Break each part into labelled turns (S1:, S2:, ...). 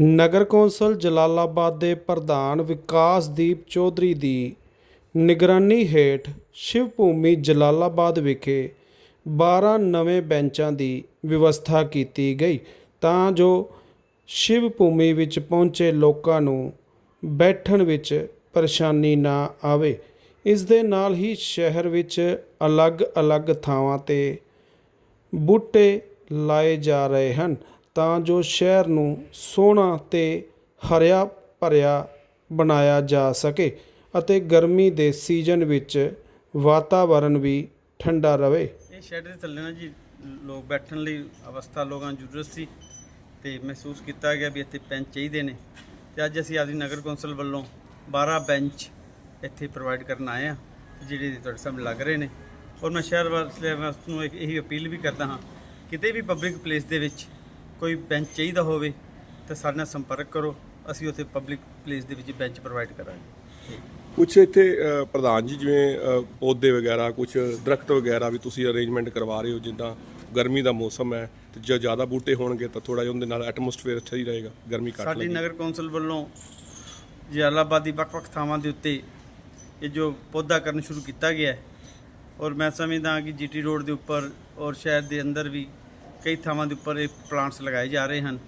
S1: ਨਗਰ council Jalalabad ਦੇ ਪ੍ਰਧਾਨ ਵਿਕਾਸਦੀਪ ਚੌਧਰੀ ਦੀ ਨਿਗਰਾਨੀ ਹੇਠ ਸ਼ਿਵ ਭੂਮੀ ਜਲਾਲਾਬਾਦ ਵਿਖੇ 12 ਨਵੇਂ ਬੈਂਚਾਂ ਦੀ ਵਿਵਸਥਾ ਕੀਤੀ ਗਈ ਤਾਂ ਜੋ ਸ਼ਿਵ ਭੂਮੀ ਵਿੱਚ ਪਹੁੰਚੇ ਲੋਕਾਂ ਨੂੰ ਬੈਠਣ ਵਿੱਚ ਪਰੇਸ਼ਾਨੀ ਨਾ ਆਵੇ। ਇਸ ਦੇ ਨਾਲ ਹੀ ਸ਼ਹਿਰ ਵਿੱਚ ਅਲੱਗ-ਅਲੱਗ ਥਾਵਾਂ ਤੇ ਬੂਟੇ ਲਾਏ ਜਾ ਰਹੇ ਹਨ ਤਾਂ ਜੋ ਸ਼ਹਿਰ ਨੂੰ ਸੋਹਣਾ ਅਤੇ ਹਰਿਆ ਭਰਿਆ ਬਣਾਇਆ ਜਾ ਸਕੇ ਅਤੇ ਗਰਮੀ ਦੇ ਸੀਜ਼ਨ ਵਿੱਚ ਵਾਤਾਵਰਨ ਵੀ ਠੰਡਾ ਰਵੇ।
S2: ਇਹ ਸ਼ੈੱਡ ਦੇ ਥੱਲੇ ਨਾ ਜੀ, ਲੋਕ ਬੈਠਣ ਲਈ ਅਵਸਥਾ ਲੋਕਾਂ ਨੂੰ ਜ਼ਰੂਰਤ ਸੀ ਤੇ ਮਹਿਸੂਸ ਕੀਤਾ ਗਿਆ ਵੀ ਇੱਥੇ ਬੈਂਚ ਚਾਹੀਦੇ ਨੇ। ਤੇ ਅੱਜ ਅਸੀਂ ਆਪਦੀ ਨਗਰ ਕੌਂਸਲ ਵੱਲੋਂ 12 ਬੈਂਚ ਇੱਥੇ ਪ੍ਰੋਵਾਈਡ ਕਰਨ ਆਏ ਆ ਜਿਹੜੇ ਤੁਹਾਡੇ ਸਾਹਮਣੇ ਲੱਗ ਰਹੇ ਨੇ। ਔਰ ਮੈਂ ਸ਼ਹਿਰ ਵਾਸੀਆਂ ਨੂੰ ਇੱਕ ਇਹੀ ਅਪੀਲ ਵੀ ਕਰਦਾ ਹਾਂ, ਕਿਤੇ ਵੀ ਪਬਲਿਕ ਪਲੇਸ ਦੇ ਵਿੱਚ ਕੋਈ ਬੈਂਚ ਚਾਹੀਦਾ ਹੋਵੇ ਤਾਂ ਸਾਡੇ ਨਾਲ ਸੰਪਰਕ ਕਰੋ। ਅਸੀਂ ਉੱਥੇ ਪਬਲਿਕ ਪਲੇਸ ਦੇ ਵਿੱਚ ਬੈਂਚ ਪ੍ਰੋਵਾਈਡ ਕਰਾਂਗੇ।
S3: ਕੁਛ ਇੱਥੇ ਪ੍ਰਧਾਨ ਜੀ ਜਿਵੇਂ ਪੌਦੇ ਵਗੈਰਾ ਕੁਛ ਦਰਖਤ ਵਗੈਰਾ ਵੀ ਤੁਸੀਂ ਅਰੇਂਜਮੈਂਟ ਕਰਵਾ ਰਹੇ ਹੋ ਜਿੱਦਾਂ ਗਰਮੀ ਦਾ ਮੌਸਮ ਹੈ ਤੇ ਜੇ ਜ਼ਿਆਦਾ ਬੂਟੇ ਹੋਣਗੇ ਤਾਂ ਥੋੜਾ ਜਿਹਾ ਉਹਦੇ ਨਾਲ ਐਟਮੋਸਫੇਅਰ ਅੱਛਾ ਹੀ ਰਹੇਗਾ ਗਰਮੀ ਘੱਟ
S2: ਸਾਡੀ ਨਗਰ ਕੌਂਸਲ ਵੱਲੋਂ ਜਲਾਲਾਬਾਦ ਦੀ ਵੱਖ-ਵੱਖ ਥਾਵਾਂ ਦੇ ਉੱਤੇ ਇਹ ਜੋ ਪੌਦਾ ਕਰਨ ਸ਼ੁਰੂ ਕੀਤਾ ਗਿਆ ਹੈ ਔਰ ਮੈਂ ਸਮਝਦਾ ਕਿ ਜੀਟੀ ਰੋਡ ਦੇ ਉੱਪਰ ਔਰ ਸ਼ਹਿਰ ਦੇ ਅੰਦਰ ਵੀ ਕਈ ਥਾਵਾਂ ਦੇ ਉੱਪਰ ਇਹ ਪਲਾਂਟਸ ਲਗਾਏ ਜਾ ਰਹੇ ਹਨ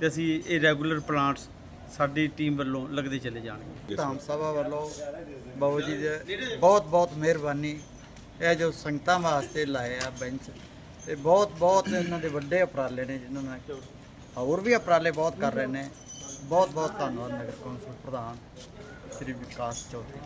S2: ਤੇ ਅਸੀਂ ਇਹ ਰੈਗੂਲਰ ਪਲਾਂਟਸ ਸਾਡੀ ਟੀਮ ਵੱਲੋਂ ਲੱਗਦੇ ਚਲੇ ਜਾਣਗੇ।
S4: ਧਾਮ ਸਭਾ ਵੱਲੋਂ ਬਾਬੂ ਜੀ ਦੇ ਬਹੁਤ ਬਹੁਤ ਮਿਹਰਬਾਨੀ। ਇਹ ਜੋ ਸੰਗਤਾਂ ਵਾਸਤੇ ਲਾਇਆ ਬੈਂਚ ਤੇ ਬਹੁਤ ਬਹੁਤ ਇਹਨਾਂ ਦੇ ਵੱਡੇ ਉਪਰਾਲੇ ਨੇ ਜਿਨ੍ਹਾਂ ਨਾਲ ਹੋਰ ਵੀ ਉਪਰਾਲੇ ਬਹੁਤ ਕਰ ਰਹੇ ਨੇ। ਬਹੁਤ ਬਹੁਤ ਧੰਨਵਾਦ ਨਗਰ ਕੌਂਸਲ ਪ੍ਰਧਾਨ, ਸ੍ਰੀ ਵਿਕਾਸ ਚੌਧਰੀ।